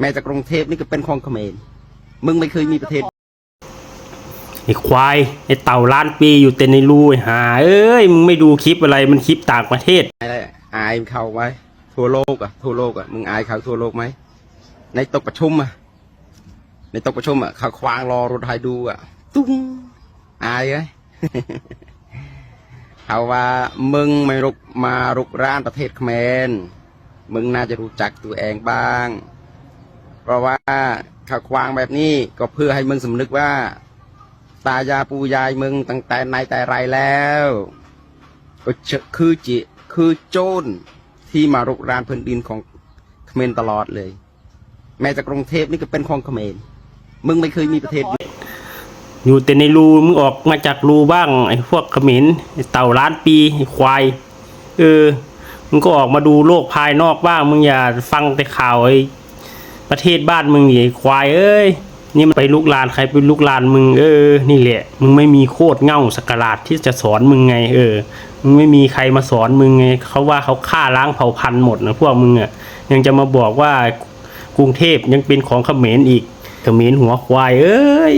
แม้จากกรุงเทพนี่ก็เป็นของเขมรมึงไม่เคยมีประเทศไอ้ควายไอ้เต่าล้านปีอยู่แต่ในรูไอ้หาเอ้ยมึงไม่ดูคลิปอะไรมันคลิปต่างประเทศอะไรอายเขาไว้ทั่วโลกอะทั่วโลกอะมึงอายเขาทั่วโลกไหมในตกประชุมอะในตกประชุมอะเขาควางรอรถไฟดูอะ ตุ้งอายไงเขาว่ามึงไม่รุกมารุกรานประเทศเขมรมึงน่าจะรู้จักตัวเองบ้าง เพราะว่าเขาควางแบบนี้ก็เพื่อให้มึงสำนึกว่า ตายาปูยายมึงตั้งแต่ไหนแต่ไรแล้ว ก็คือจิคือโจรที่มารุกรานพื้นดินของเขมรตลอดเลย แม้จากกรุงเทพนี่ก็เป็นของเขมรมึงไม่เคยมีประเทศ อยู่แต่ในรูมึงออกมาจากรูบ้างไอ้พวกเขมินไอ้เต่าล้านปีไอ้ควายเออมึงก็ออกมาดูโลกภายนอกบ้างมึงอย่าฟังแต่ข่าวไอ้ ประเทศบ้านมึงนี่ควายเอ้ยนี่มันไปลุกลานใครไปลุกลานมึงเออ นี่แหละ มึงไม่มีโคตรเง่าสกราดที่จะสอนมึงไง เออ มึงไม่มีใครมาสอนมึงไงเขาว่าเขาฆ่าล้างเผ่าพันธุ์หมดนะพวกมึงอะยังจะมาบอกว่ากรุงเทพยังเป็นของเขมรอีกเขมรหัวควายเอ้ย